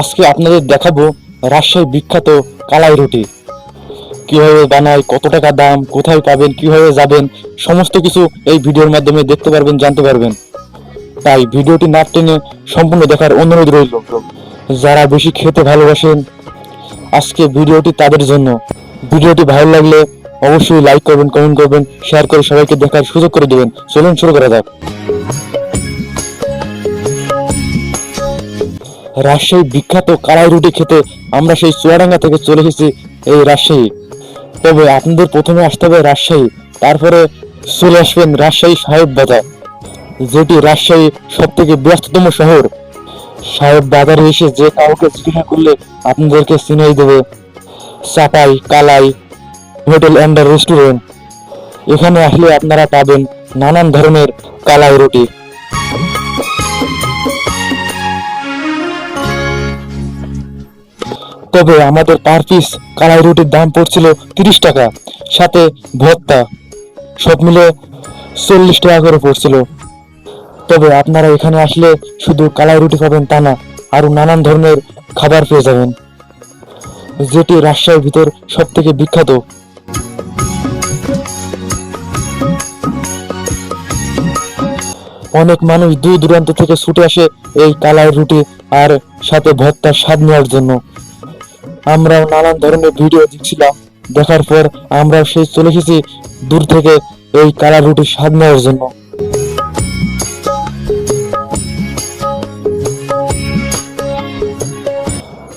আজকে আপনাদের দেখাবো রাজশাহীর বিখ্যাত কালাই রুটি। কীভাবে বানায়, কত টাকা দাম, কোথায় পাবেন, কীভাবে যাবেন, সমস্ত কিছু এই ভিডিওর মাধ্যমে দেখতে পারবেন, জানতে পারবেন। তাই ভিডিওটি না টেনে সম্পূর্ণ দেখার অনুরোধ রইল। যারা বেশি খেতে ভালোবাসেন, আজকে ভিডিওটি তাদের জন্য। ভিডিওটি ভালো লাগলে অবশ্যই লাইক করবেন কমেন্ট করবেন শেয়ার করে সবাইকে দেখার সুযোগ করে দেবেন। চলুন শুরু করা যাক। রাজশাহী বিখ্যাত কালাই রুটি খেতে আমরা সেই চুয়াডাঙ্গা থেকে চলে এসেছি এই রাজশাহী। তবে আপনাদের প্রথমে আসতে হবে রাজশাহী, তারপরে চলে আসবেন রাজশাহী সাহেব বাজার, যেটি রাজশাহী সব থেকে ব্যস্ততম শহর। সাহেব বাজারে এসে যে কাউকে জিজ্ঞাসা করলে আপনাদেরকে চিনাই দেবে, Chapai, Kalai, hotel and restaurant. এখানে আসলে আপনারা পাবেন নানান ধরনের কালাই রুটি। তবে আমাদের পার পিস কালাই রুটির দাম পড়ছিল তিরিশ টাকা, সাথে ভত্তা সব মিলে চল্লিশ টাকা করে পড়ছিল। তবে আপনারা এখানে আসলে শুধু কালাই রুটি পাবেন তা না আরও নানান ধরনের খাবার পেয়ে যাবেন, যেটি রাজশাহীর ভিতর সব থেকে বিখ্যাত। অনেক মানুষ দূর দূরান্ত থেকে ছুটে আসে এই কালাই রুটি আর সাথে ভর্তার স্বাদ নেওয়ার জন্য। আমরাও নানান ধরনের ভিডিও দেখছিলাম দেখার পর আমরা সেই চলে এসেছি দূর থেকে এই কালা রুটির স্বাদ নেওয়ার জন্য।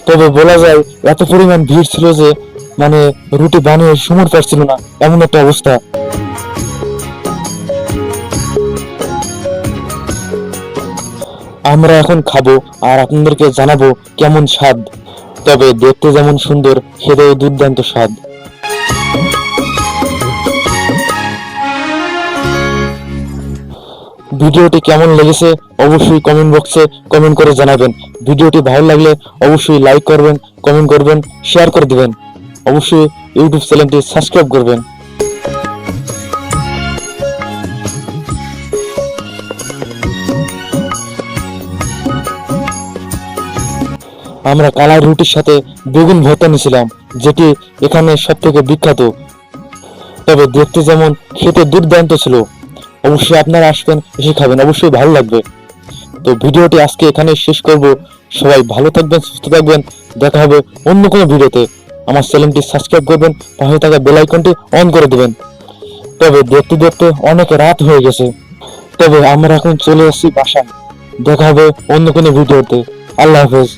তবে বলা যায়, এত পরিমাণ ভিড় ছিল যে মানে রুটি বানিয়ে সময় পাচ্ছিল না, এমন একটা অবস্থা। আমরা এখন খাব আর আপনাদেরকে জানাব কেমন স্বাদ। তবে দেখতে যেমন সুন্দর খেতেও দুর্দান্ত স্বাদ। ভিডিওটি কেমন লেগেছে অবশ্যই কমেন্ট বক্সে কমেন্ট করে জানাবেন। ভিডিওটি ভালো লাগলে অবশ্যই লাইক করবেন কমেন্ট করবেন শেয়ার করে দেবেন। অবশ্যই ইউটিউব চ্যানেলটি সাবস্ক্রাইব করবেন। আমরা কালাই রুটির সাথে বেগুন ভর্তা নিয়েছিলাম, যেটি এখানে সব থেকে বিখ্যাত। তবে দেখতে যেমন খেতে দুর্দান্ত ছিল। অবশ্যই আপনারা আসবেন, এসে খাবেন, অবশ্যই ভালো লাগবে। তো ভিডিওটি আজকে এখানে শেষ করব। সবাই ভালো থাকবেন, সুস্থ থাকবেন। দেখা হবে অন্য কোনো ভিডিওতে। আমার চ্যানেলটি সাবস্ক্রাইব করবেন, পাশে থাকা বেল আইকনটি অন করে দেবেন। তবে দেখতে দেখতে অনেক রাত হয়ে গেছে। তবে আমরা এখন চলে আসছি বাসায়। দেখা হবে অন্য কোনো ভিডিওতে। আল্লাহ হাফেজ।